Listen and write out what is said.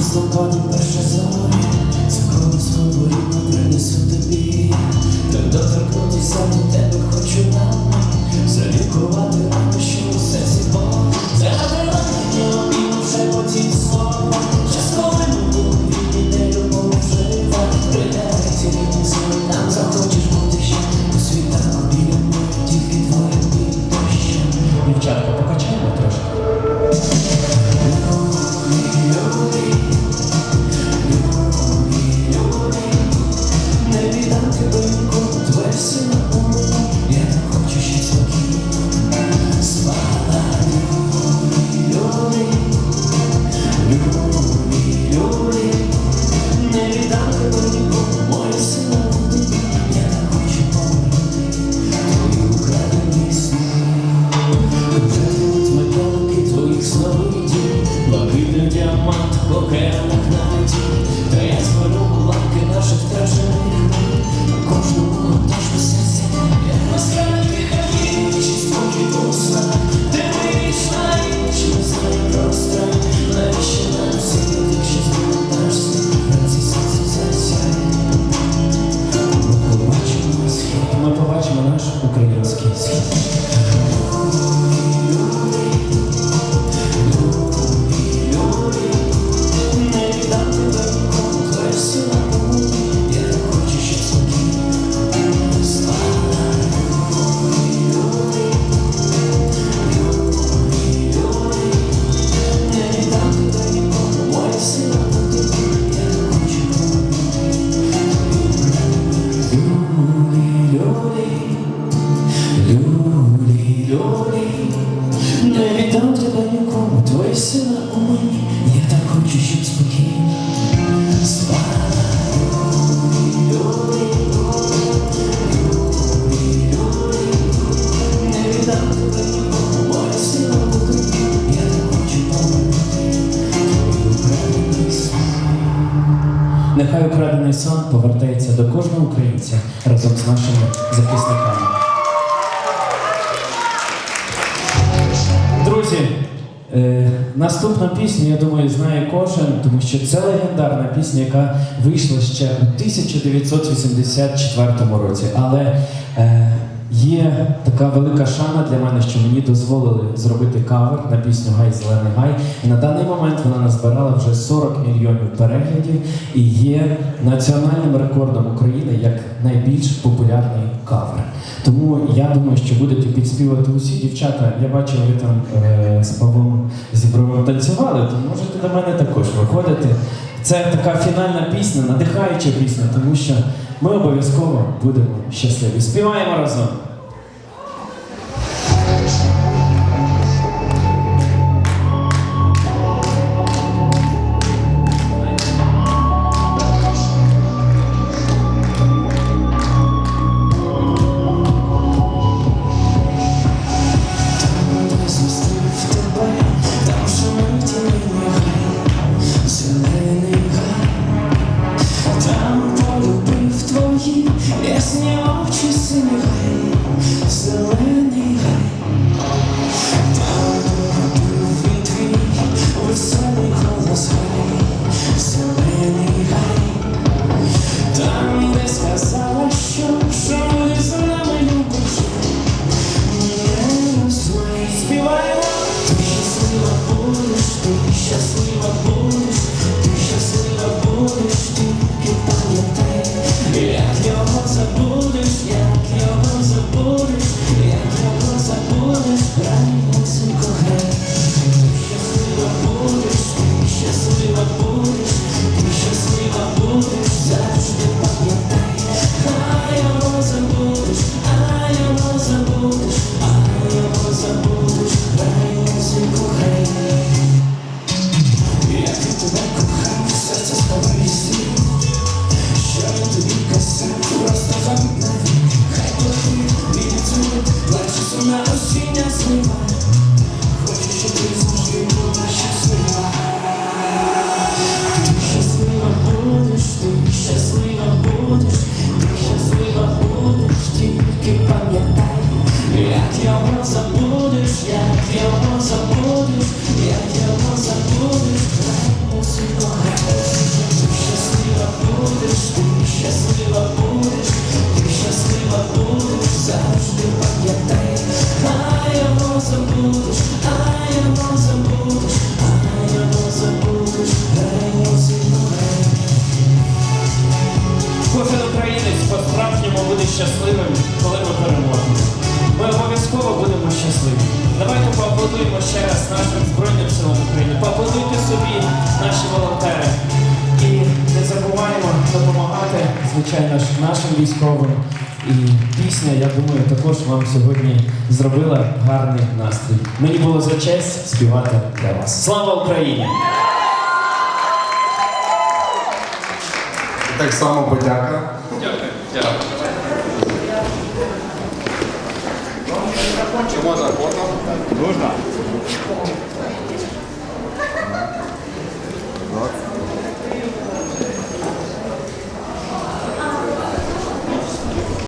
листопаді перше заповідь це коло свободно принесу тобі, Та доторкнутися до тебе хочу нам залікувати. Нехай украдений сон повертається до кожного українця разом з нашими захисниками. Друзі, е, наступну пісню, я думаю, знає кожен, тому що це легендарна пісня, яка вийшла ще у 1984 році. Але е, Є така велика шана для мене, що мені дозволили зробити кавер на пісню Гай зелений гай. І на даний момент вона назбирала вже 40 мільйонів переглядів і є національним рекордом України як найбільш популярний кавер. Тому я думаю, що будете підспівати усі дівчата. Я бачив, ви там е, з Павлом Зібровим танцювали, то можете до мене також виходити. Це така фінальна пісня, надихаюча пісня, тому що ми обов'язково будемо щасливі. Співаємо разом. щаслива. його забудеш, як його забудеш, як його забудеш, мусить пограти, ти щаслива будеш, ти щаслива будеш, ти щаслива будеш, завжди пам'ятай, а його забудеш, а його забудеш, а його забудеш, грай мусить пограй. Кожен українець по-справжньому буде щасливим, коли ми переможемо. Щасливі. Давайте поаплодуємо ще раз нашим Збройним силам України. Поаплодуйте собі, наші волонтери. І не забуваємо допомагати, звичайно ж, нашим військовим. І пісня, я думаю, також вам сьогодні зробила гарний настрій. Мені було за честь співати для вас. Слава Україні! Так само подяка. чи можна фото? Можна.